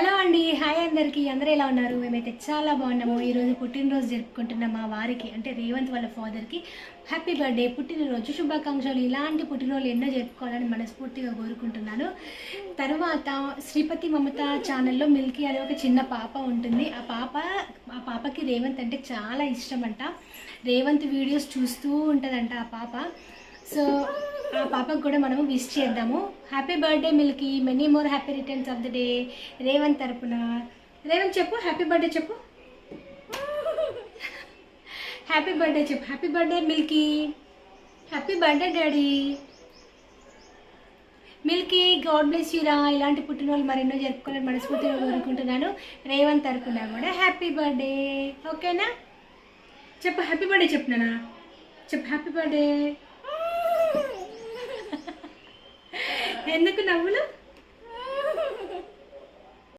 Hello అండి hi అందరికీ. అందరూ ఎలా ఉన్నారు? మేమైతే చాలా బాగున్నాము. ఈరోజు పుట్టినరోజు జరుపుకుంటున్న మా వారికి అంటే రేవంత్ వాళ్ళ ఫాదర్కి హ్యాపీ బర్త్డే. పుట్టినరోజు శుభాకాంక్షలు. ఇలాంటి పుట్టినరోజు ఎన్నో జరుపుకోవాలని మనస్ఫూర్తిగా కోరుకుంటున్నాను. తర్వాత శ్రీపతి మమత ఛానల్లో మిల్కీ అనే ఒక చిన్న పాప ఉంటుంది. ఆ పాప ఆ పాపకి రేవంత్ అంటే చాలా ఇష్టం అంట రేవంత్ వీడియోస్ చూస్తూ ఉంటుందంట ఆ పాప. సో ఆ పాపకు కూడా మనము విష్ చేద్దాము. Happy birthday Milky many more happy returns of the day Revanth తరపున. రేవంత్ చెప్పు. హ్యాపీ బర్త్డే చెప్పు. హ్యాపీ బర్త్డే చెప్పు. Happy birthday Milky happy birthday daddy Milky God bless యూరా ఇలాంటి పుట్టినరోజు మరెన్నో జరుపుకోవాలని మనస్ఫూర్తిగా కోరుకుంటున్నాను. రేవంత్ తరపున కూడా హ్యాపీ బర్త్డే ఓకేనా చెప్పు. హ్యాపీ బర్త్డే చెప్పునా చెప్పు. హ్యాపీ బర్త్డే ఎందుకు నవ్వులు?